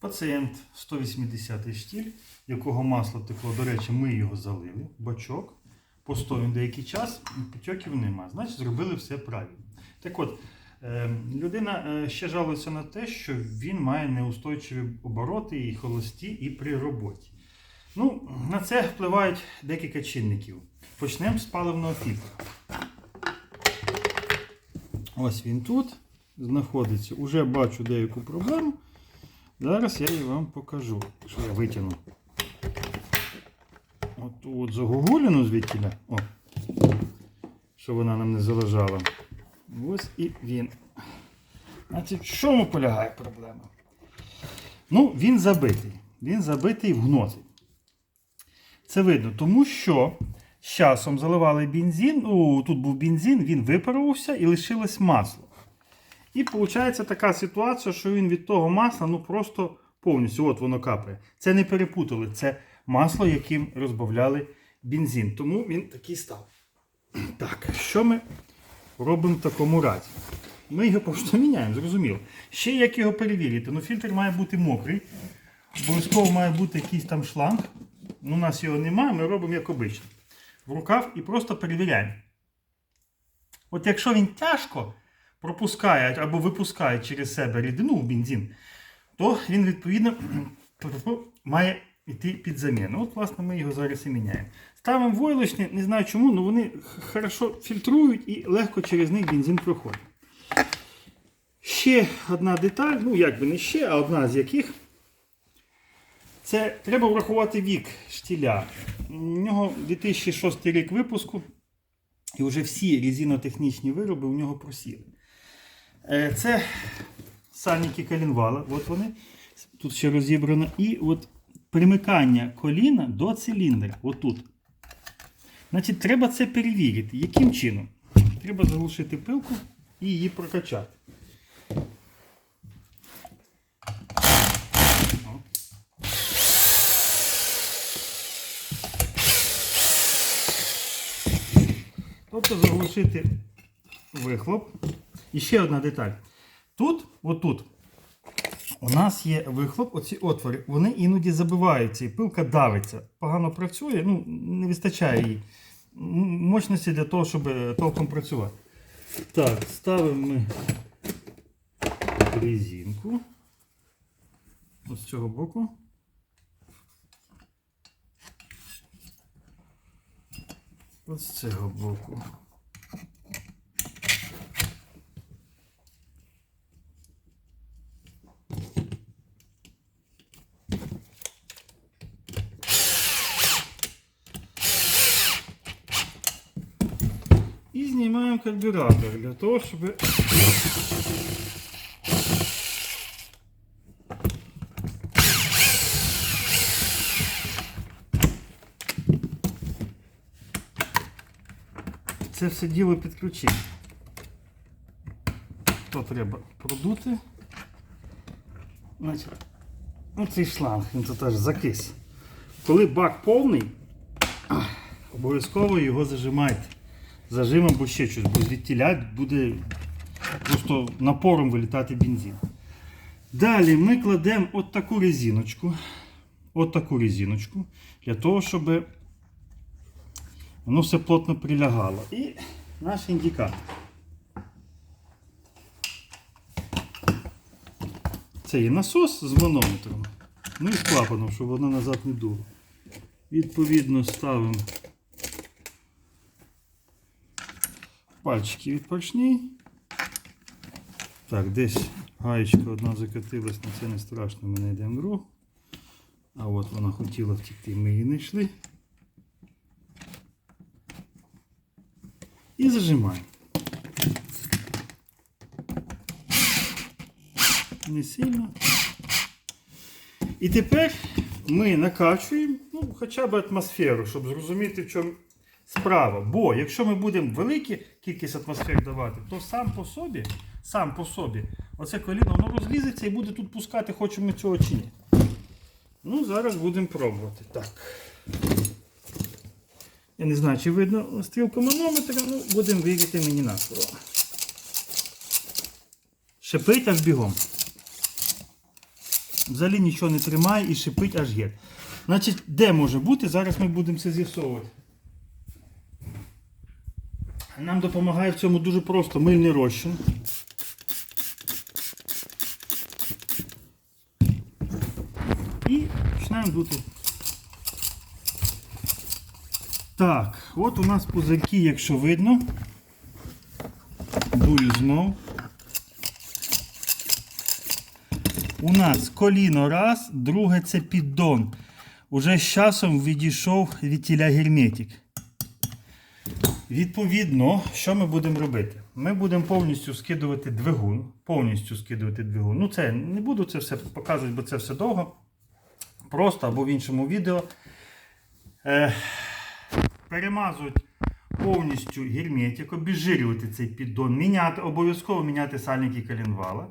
Пацієнт 180 штіль, якого масло текло, до речі, ми його залили, бачок. Постоїв деякий час, потьоків нема. Значить, зробили все правильно. Так от, е, людина е, ще жалується на те, що він має неустойчиві обороти і холості, і при роботі. Ну, на це впливають декілька чинників. Почнемо з паливного фільтра. Ось він тут знаходиться. Уже бачу деяку проблему. Зараз я її вам покажу, що я витягну. От от загогулину звідтіля. О, що вона нам не заважала. Ось і він. Значить, в чому полягає проблема? Ну, він забитий. Він забитий в гноти. Це видно, тому що з часом заливали бензин, ну, тут був бензин, він випарувався і лишилось масло. І виходить така ситуація, що він від того масла ну просто повністю от воно капає. Це не перепутали, це масло, яким розбавляли бензин. Тому він такий став. Так, що ми робимо в такому разі? Ми його просто міняємо, зрозуміло. Ще як його перевірити? Ну, фільтр має бути мокрий. Обов'язково має бути якийсь там шланг. Ну, у нас його немає, ми робимо як обично. В рукав і просто перевіряємо. От якщо він тяжко пропускає або випускає через себе рідину в бензин, то він відповідно має йти під заміну. От, власне, ми його зараз і міняємо. Ставимо войлочні, не знаю чому, але вони хорошо фільтрують і легко через них бензин проходить. Ще одна деталь, ну як би не ще, а одна з яких. Це треба врахувати вік штіля. У нього 2006 рік випуску, і вже всі резинотехнічні вироби у нього просіли. Е, Це сальники коленвала, от вони. Тут ще розібрано. І от примикання коліна до циліндра. Отут. Значить, треба це перевірити. Яким чином? Треба заглушити пилку і її прокачати. Тобто заглушити вихлоп. І ще одна деталь. Тут, отут, у нас є вихлоп, оці отвори, вони іноді забиваються, і пилка давиться. Погано працює, ну, не вистачає їй мощності для того, щоб е, толком працювати. Так, ставимо ми резинку. Ось з цього боку. Ось з цього боку. Знімаємо карбюратор для того, щоб це все діло підключити. То треба продути. Значить, оцей шланг, він тут аж закис. Коли бак повний, обов'язково його зажимайте. Зажимом або ще щось, бо звідтіля буде просто напором вилітати бензин. Далі ми кладемо от таку резиночку. От таку резиночку, для того, щоб воно все плотно прилягало. І наш індикатор. Це є насос з манометром. Ну і з клапаном, щоб воно назад не дуло. Відповідно, ставимо пальчики від поршней. Так, десь гаєчка одна закатилась, але це не страшно, ми знайдемо другу. А от вона хотіла втекти, ми її не йшли. І зажимаємо. Не сильно. І тепер ми накачуємо ну, хоча б атмосферу, щоб зрозуміти, в чому справа. Бо якщо ми будемо велику кількість атмосфер давати, то сам по собі, сам по собі, оце коліно воно розлізеться і буде тут пускати, хочемо ми цього чи ні. Ну, зараз будемо пробувати. Так. Я не знаю, чи видно стрілку манометра, ну, будемо вірити мені на слово. Шипить аж бігом. Взагалі нічого не тримає і шипить аж геть. Значить, де може бути? Зараз ми будемо це з'ясовувати. Нам допомагає в цьому дуже просто мильний розчин. І починаємо дути. Так, от у нас пузирки, якщо видно. Дую знов. У нас коліно раз, друге це піддон. Уже з часом відійшов від тіля герметик. Відповідно, що ми будемо робити? Ми будемо повністю скидувати двигун. Повністю скидувати двигун. Ну, це не буду це все показувати, бо це все довго. Просто або в іншому відео. Е, перемазують повністю герметик, обезжирювати цей піддон, міняти, обов'язково міняти сальники коленвала.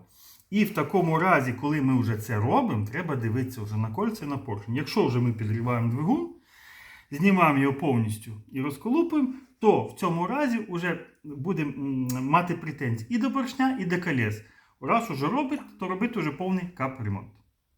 І в такому разі, коли ми вже це робимо, треба дивитися вже на кольця і на поршень. Якщо вже ми підриваємо двигун, знімаємо його повністю і розколупуємо, то в цьому разі вже будемо мати претензії і до поршня, і до колес. Раз уже робить, то робити вже повний капремонт.